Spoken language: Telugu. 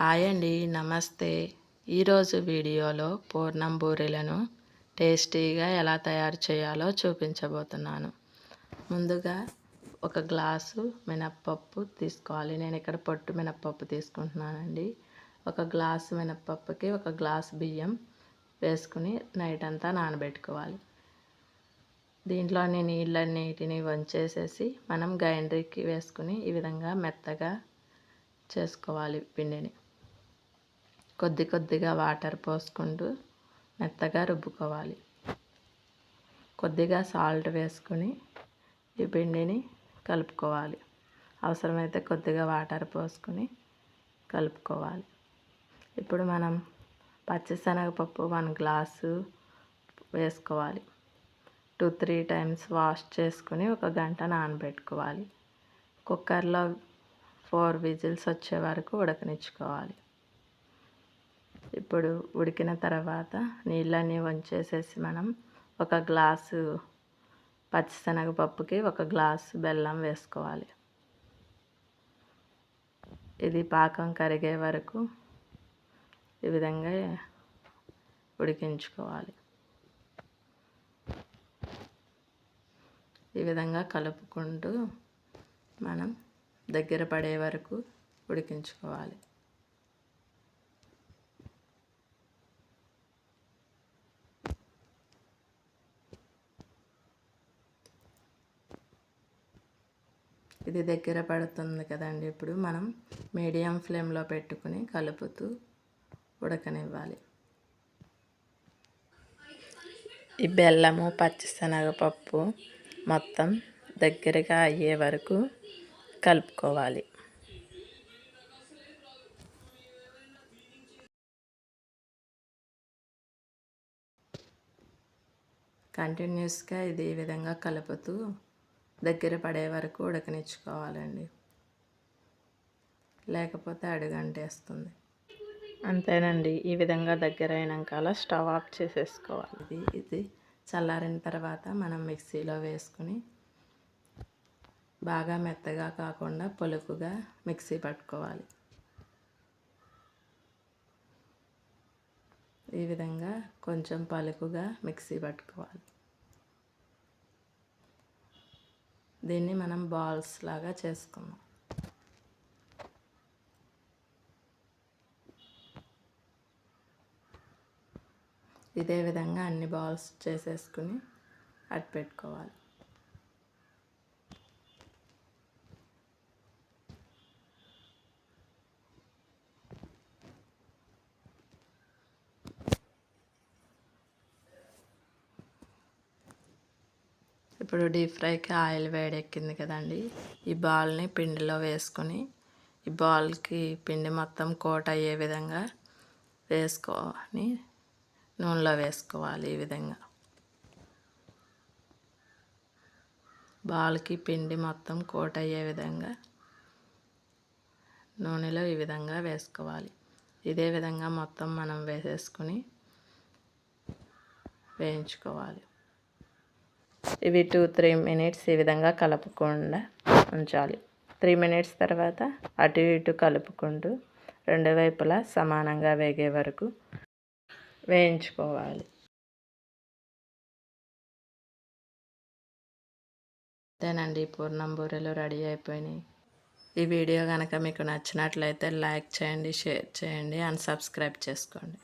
హాయ్ అండి నమస్తే. ఈరోజు వీడియోలో పూర్ణం బూరెలను టేస్టీగా ఎలా తయారు చేయాలో చూపించబోతున్నాను. ముందుగా ఒక గ్లాసు మినప్పప్పు తీసుకోవాలి. నేను ఇక్కడ పొట్టు మినప్పప్పు తీసుకుంటున్నానండి. ఒక గ్లాసు మినప్పప్పుకి ఒక గ్లాసు బియ్యం వేసుకుని నైట్ అంతా నానబెట్టుకోవాలి. దీంట్లోని నీళ్ళన్నిటిని వంచేసేసి మనం గ్రైండర్కి వేసుకుని ఈ విధంగా మెత్తగా చేసుకోవాలి పిండిని. కొద్ది కొద్దిగా వాటర్ పోసుకుంటూ మెత్తగా రుబ్బుకోవాలి. కొద్దిగా సాల్ట్ వేసుకుని ఈ పిండిని కలుపుకోవాలి. అవసరమైతే కొద్దిగా వాటర్ పోసుకుని కలుపుకోవాలి. ఇప్పుడు మనం పచ్చిశనగపప్పు వన్ గ్లాసు వేసుకోవాలి. టూ త్రీ టైమ్స్ వాష్ చేసుకుని ఒక గంట నానబెట్టుకోవాలి. కుక్కర్లో ఫోర్ విజిల్స్ వచ్చే వరకు ఉడకనిచ్చుకోవాలి. ఇప్పుడు ఉడికిన తర్వాత నీళ్ళన్నీ వంచేసేసి మనం ఒక గ్లాసు పచ్చిశనగపప్పుకి ఒక గ్లాసు బెల్లం వేసుకోవాలి. ఇది పాకం కరిగే వరకు ఈ విధంగా ఉడికించుకోవాలి. ఈ విధంగా కలుపుకుంటూ మనం దగ్గర పడే వరకు ఉడికించుకోవాలి. ఇది దగ్గర పడుతుంది కదండి. ఇప్పుడు మనం మీడియం ఫ్లేమ్లో పెట్టుకుని కలుపుతూ ఉడకనివ్వాలి. ఈ బెల్లము పచ్చిశనగపప్పు మొత్తం దగ్గరగా అయ్యే వరకు కలుపుకోవాలి. కంటిన్యూస్గా ఇది ఈ విధంగా కలుపుతూ దగ్గర పడే వరకు ఉడకనిచ్చుకోవాలండి. లేకపోతే అడుగంటేస్తుంది. అంతేనండి. ఈ విధంగా దగ్గర అయినాక స్టవ్ ఆఫ్ చేసేసుకోవాలి. ఇది ఇది చల్లారిన తర్వాత మనం మిక్సీలో వేసుకుని బాగా మెత్తగా కాకుండా పొలుకుగా మిక్సీ పట్టుకోవాలి. ఈ విధంగా కొంచెం పలుకుగా మిక్సీ పట్టుకోవాలి. దీన్ని మనం బాల్స్ లాగా చేసుకుందాం. ఇదే విధంగా అన్ని బాల్స్ చేసేసుకుని అట్టు పెట్టుకోవాలి. ఇప్పుడు డీప్ ఫ్రైకి ఆయిల్ వేడెక్కింది కదండి. ఈ బాల్ని పిండిలో వేసుకొని ఈ బాల్కి పిండి మొత్తం కోట్ అయ్యే విధంగా వేసుకొని నూనెలో వేసుకోవాలి ఈ విధంగా. బాల్కి పిండి మొత్తం కోట్ అయ్యే విధంగా నూనెలో ఈ విధంగా వేసుకోవాలి. ఇదే విధంగా మొత్తం మనం వేసేసుకుని వేయించుకోవాలి. ఇవి టూ త్రీ మినిట్స్ ఈ విధంగా కలుపుకుండా ఉంచాలి. త్రీ మినిట్స్ తర్వాత అటు ఇటు కలుపుకుంటూ రెండు వైపులా సమానంగా వేగే వరకు వేయించుకోవాలి. అంతేనండి పూర్ణం బూరెలు రెడీ అయిపోయినాయి. ఈ వీడియో కనుక మీకు నచ్చినట్లయితే లైక్ చేయండి షేర్ చేయండి అండ్ సబ్స్క్రైబ్ చేసుకోండి.